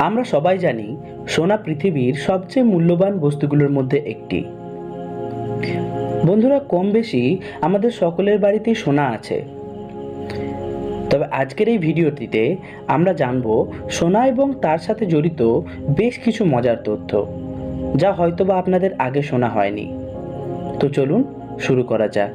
আমরা সবাই জানি সোনা পৃথিবীর সবচেয়ে মূল্যবান বস্তুগুলোর মধ্যে একটি। বন্ধুরা, কম বেশি আমাদের সকলের বাড়িতেই সোনা আছে। তবে আজকের এই ভিডিওটিতে আমরা জানব সোনা এবং তার সাথে জড়িত বেশ কিছু মজার তথ্য, যা হয়তোবা আপনাদের আগে শোনা হয়নি। তো চলুন শুরু করা যাক।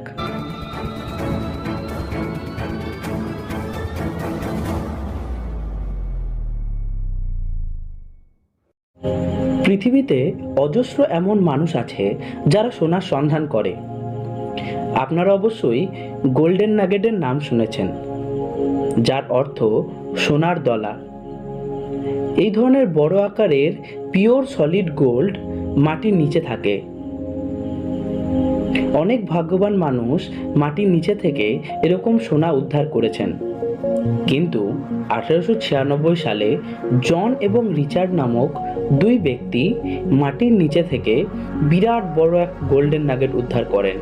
পৃথিবীতে অজস্র এমন মানুষ আছে যারা সোনার সন্ধান করে। আপনারা অবশ্যই গোল্ডেন নাগেটের নাম শুনেছেন, যার অর্থ সোনার দলা। এই ধরনের বড় আকারের পিওর সলিড গোল্ড মাটির নিচে থাকে। অনেক ভাগ্যবান মানুষ মাটির নিচে থেকে এরকম সোনা উদ্ধার করেছেন। কিন্তু আঠারোশো ছিয়ানব্বই সালে জন এবং রিচার্ড নামক দুই ব্যক্তি মাটির নিচে থেকে বিরাট বড় এক গোল্ডেন নাগেট উদ্ধার করেন।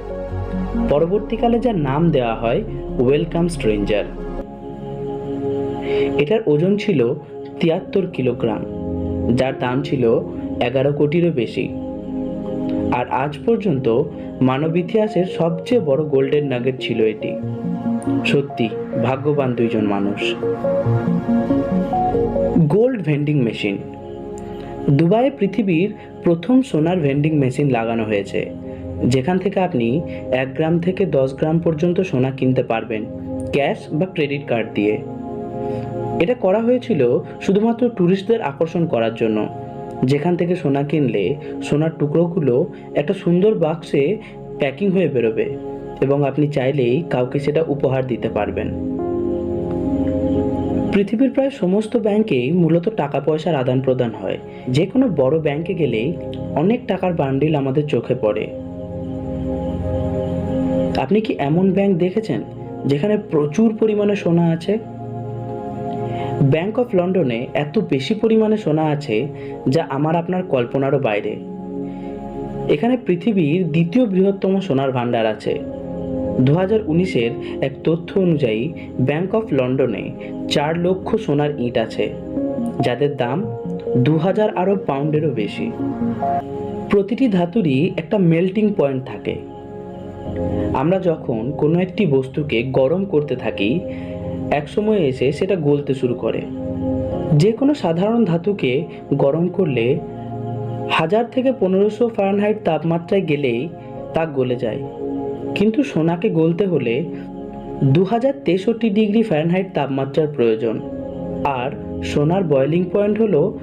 পরবর্তীকালে যার নাম দেওয়া হয় ওয়েলকাম স্ট্রেঞ্জার। এটার ওজন ছিল তিয়াত্তর কিলোগ্রাম, যার দাম ছিল এগারো কোটিরও বেশি। আর আজ পর্যন্ত মানব ইতিহাসের সবচেয়ে বড় গোল্ডেন নাগেট ছিল এটি। সত্যি, ভাগ্যবান দুইজন মানুষ। Gold vending machine. দুবাইয়ে পৃথিবীর প্রথম সোনার ভেন্ডিং মেশিন লাগানো হয়েছে, যেখান থেকে আপনি এক গ্রাম থেকে দশ গ্রাম পর্যন্ত সোনা কিনতে পারবেন, ক্যাশ বা ক্রেডিট কার্ড দিয়ে। এটা করা হয়েছিল শুধুমাত্র ট্যুরিস্টদের আকর্ষণ করার জন্য, যেখান থেকে সোনা কিনলে সোনার টুকরোগুলো একটা সুন্দর বাক্সে প্যাকিং হয়ে বেরোবে এবং আপনি চাইলেই কাউকে সেটা উপহার দিতে পারবেন। পৃথিবীর প্রায় সমস্ত ব্যাংকেই মূলত টাকা পয়সার আদান প্রদান হয়। যে কোনো বড় ব্যাংকে গেলেই অনেক টাকার বান্ডিল আমাদের চোখে পড়ে। আপনি কি এমন ব্যাংক দেখেছেন যেখানে প্রচুর পরিমাণে সোনা আছে? ব্যাংক অফ লন্ডনে এত বেশি পরিমাণে সোনা আছে যা আমার আপনার কল্পনারও বাইরে। এখানে পৃথিবীর দ্বিতীয় বৃহত্তম সোনার ভান্ডার আছে। দু হাজার উনিশের এক তথ্য অনুযায়ী ব্যাংক অফ লন্ডনে চার লক্ষ সোনার ইট আছে, যাদের দাম দু হাজার আরব পাউন্ডেরও বেশি। প্রতিটি ধাতুরই একটা মেল্টিং পয়েন্ট থাকে। আমরা যখন কোনো একটি বস্তুকে গরম করতে থাকি, একসময় এসে সেটা গলতে শুরু করে। যে কোনো সাধারণ ধাতুকে গরম করলে হাজার থেকে পনেরোশো ফারেনহাইট তাপমাত্রায় গেলেই তা গলে যায়। কিন্তু সোনাকে গলতে হলে দু হাজার তেষট্টি ডিগ্রি ফ্যারেনহাইট তাপমাত্রার প্রয়োজন। আর সোনার বয়েলিং পয়েন্ট হলো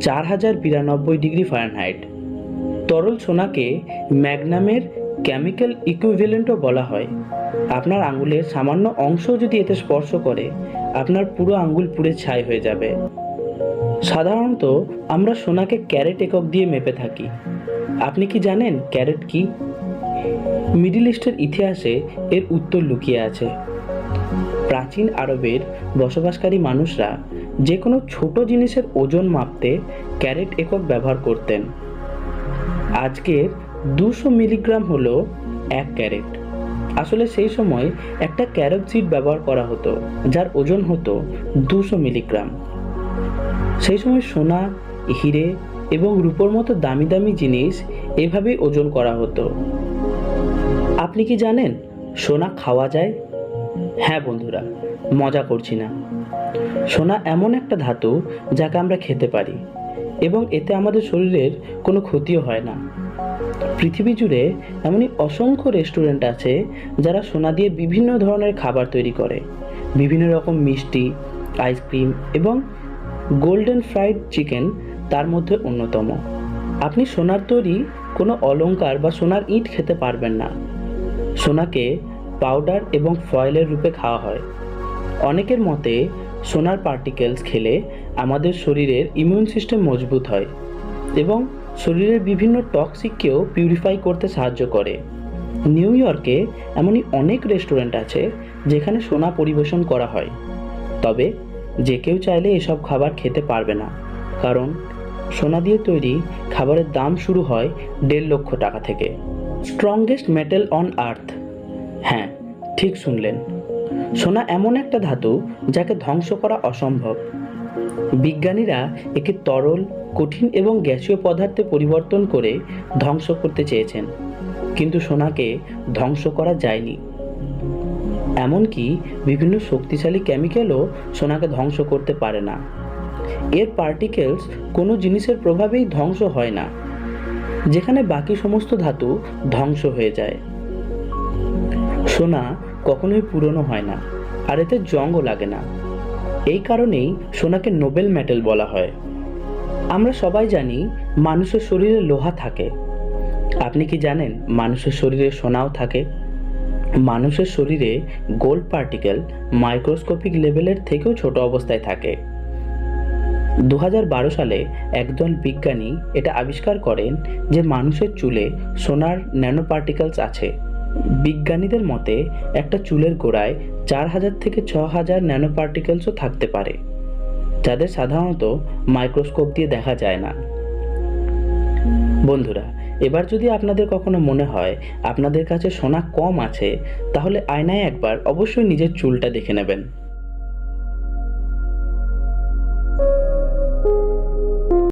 চার হাজার বিরানব্বই ডিগ্রি ফারেনহাইট তরল সোনাকে ম্যাগনামের কেমিক্যাল ইকুইভ্যালেন্টও বলা হয়। আপনার আঙুলের সামান্য অংশ যদি এতে স্পর্শ করে, আপনার পুরো আঙ্গুল পুড়ে ছাই হয়ে যাবে। সাধারণত আমরা সোনাকে ক্যারেট একক দিয়ে মেপে থাকি। আপনি কি জানেন ক্যারেট কি? মিডিল ইস্টের ইতিহাসে এর উত্তর লুকিয়ে আছে। প্রাচীন আরবের বসবাসকারী মানুষরা যে কোনো ছোট জিনিসের ওজন মাপতে ক্যারেট একক ব্যবহার করতেন। আজকের দুশো মিলিগ্রাম হলো এক ক্যারেট। আসলে সেই সময় একটা ক্যারব সিড ব্যবহার করা হতো, যার ওজন হতো দুশো মিলিগ্রাম। সেই সময় সোনা, হিরে এবং রূপোর মতো দামি দামি জিনিস এভাবেই ওজন করা হতো। আপনি কি জানেন সোনা খাওয়া যায়? হ্যাঁ বন্ধুরা, মজা করছি না। সোনা এমন একটা ধাতু যাকে আমরা খেতে পারি এবং এতে আমাদের শরীরের কোনো ক্ষতিও হয় না। পৃথিবী জুড়ে এমনই অসংখ্য রেস্টুরেন্ট আছে যারা সোনা দিয়ে বিভিন্ন ধরনের খাবার তৈরি করে। বিভিন্ন রকম মিষ্টি, আইসক্রিম এবং গোল্ডেন ফ্রাইড চিকেন তার মধ্যে অন্যতম। আপনি সোনার তৈরি কোনো অলঙ্কার বা সোনার ইট খেতে পারবেন না। সোনাকে পাউডার এবং ফয়েলের রূপে খাওয়া হয়। অনেকের মতে, সোনার পার্টিকেলস খেলে আমাদের শরীরের ইমিউন সিস্টেম মজবুত হয় এবং শরীরের বিভিন্ন টক্সিককেও পিউরিফাই করতে সাহায্য করে। নিউ ইয়র্কে এমনই অনেক রেস্টুরেন্ট আছে যেখানে সোনা পরিবেশন করা হয়। তবে যে কেউ চাইলে এসব খাবার খেতে পারবে না, কারণ সোনা দিয়ে তৈরি খাবারের দাম শুরু হয় দেড় লক্ষ টাকা থেকে। স্ট্রংগেস্ট মেটাল অন আর্থ হ্যাঁ ঠিক শুনলেন। সোনা এমন একটা ধাতু যাকে ধ্বংস করা অসম্ভব। বিজ্ঞানীরা একে তরল, কঠিন এবং গ্যাসীয় পদার্থে পরিবর্তন করে ধ্বংস করতে চেয়েছেন। কিন্তু সোনাকে ধ্বংস করা যায়নি। এমনকি বিভিন্ন শক্তিশালী কেমিক্যালও সোনাকে ধ্বংস করতে পারে না। এর পার্টিকেলস কোনো জিনিসের প্রভাবেই ধ্বংস হয় না। যেখানে বাকি সমস্ত ধাতু ধ্বংস হয়ে যায়। সোনা কখনোই পুরনো হয় না, আর এতে জংও লাগে না। এই কারণেই সোনাকে নোবেল মেটাল বলা হয়। আমরা সবাই জানি মানুষের শরীরে লোহা থাকে। আপনি কি জানেন মানুষের শরীরে সোনাও থাকে? মানুষের শরীরে গোল্ড পার্টিকেল মাইক্রোস্কোপিক লেভেলের থেকেও ছোট অবস্থায় থাকে। দু হাজার বারো সালে একদল বিজ্ঞানী এটা আবিষ্কার করেন যে মানুষের চুলে সোনার ন্যানো পার্টিকেলস আছে। বিজ্ঞানীদের মতে একটা চুলের গোড়ায় চার হাজার থেকে ছ হাজার ন্যানো পার্টিকেলসও থাকতে পারে, যাদের সাধারণত মাইক্রোস্কোপ দিয়ে দেখা যায় না। বন্ধুরা, এবার যদি আপনাদের কখনো মনে হয় আপনাদের কাছে সোনা কম আছে, তাহলে আয়নায় একবার অবশ্যই নিজের চুলটা দেখে নেবেন।